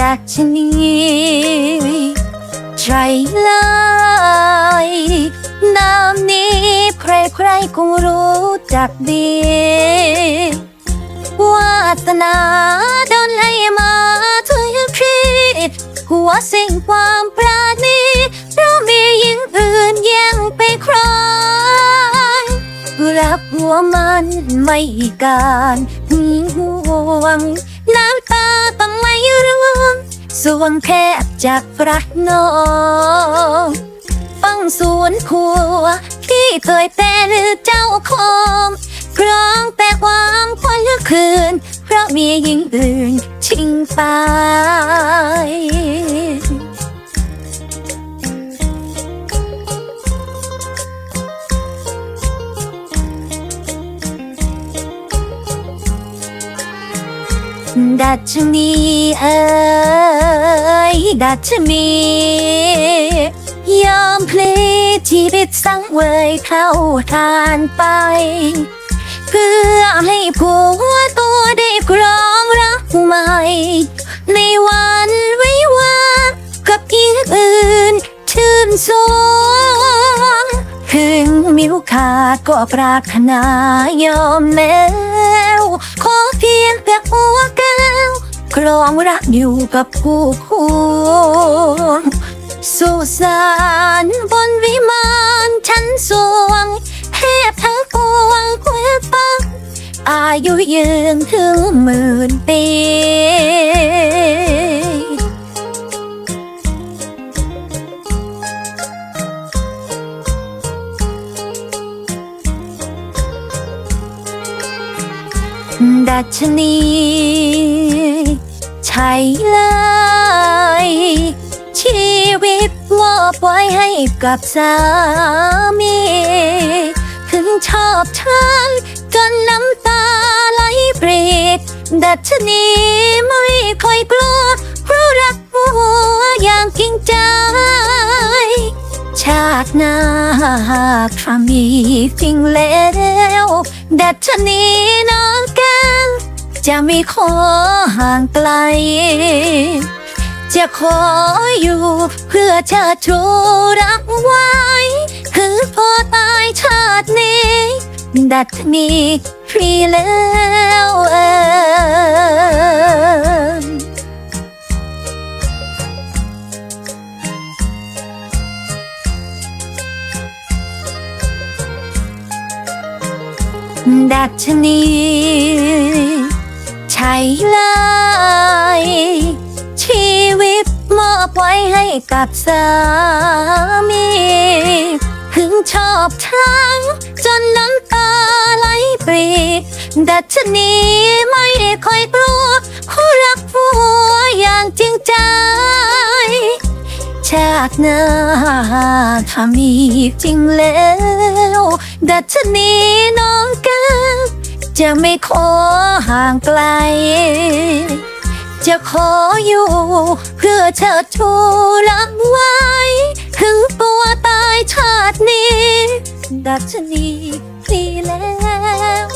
ดัชนีใจเลยน้ำนี้ใครใครๆคงรู้จักดีวาสนาโดนให้มาถึงคิดหัวสิ่งความปราณีเพราะมีหญิงอื่นแย่งไปครองรักหัวมันไม่การมีห่วงน้ำ ต้องไม่ร่วงสวงแคบจากพระนองฟังสวนครัวที่เคยเป็นเจ้าของครองแต่ความควันคืน เพราะมีหญิงอื่นชิงไป ดัชนีเอ้ยดัชนียอมพลีชีวิตสังเวยเท่าทานไป เพื่อให้ผัวตัวได้ครองรักใหม่ ในวันวิวากับอีกอื่นชื่นสวงถึงมิวขาดก็ปรารถนายอมแล้ว ขอเพียงแต่หัว รองรักอยู่กับคู่ควงสุสานบนวิมานชั้นสวงเทพทั้งปวงเพื่อปังอายุยืนถึงหมื่นปีดัชนี ช่เลย ชีวิตมอบไว้ให้กับสามี ถึงชอบฉันจนน้ำตาไหลปรีดดัชนีไม่ค่อยกลัวเพราะรักหัวอย่างจริงใจ ชาติหน้าหากถ้ามีจริงแล้วดัชนีน้องแก้ว จะไม่ขอห่างไกล จะขออยู่เพื่อเชิดชูรักไว้ คือพอตายชาตินี้ ดัชนีฟรีแล้วเอ่ยดัชนี ใช่เลย ชีวิตมอบไว้ให้กับสามี ถึงชอบทั้งจนน้ำตาไหลปรีดัชนีไม่ค่อยกลัวคู่รักผัวอย่างจริงใจชาติหน้าถ้ามีจริงแล้ว ดัชนีน้องก้ว จะไม่ขอห่างไกล จะขออยู่ เพื่อเชิดชูรับไว้ ถึงตัวตายชาตินี้ดัชนีดีแล้ว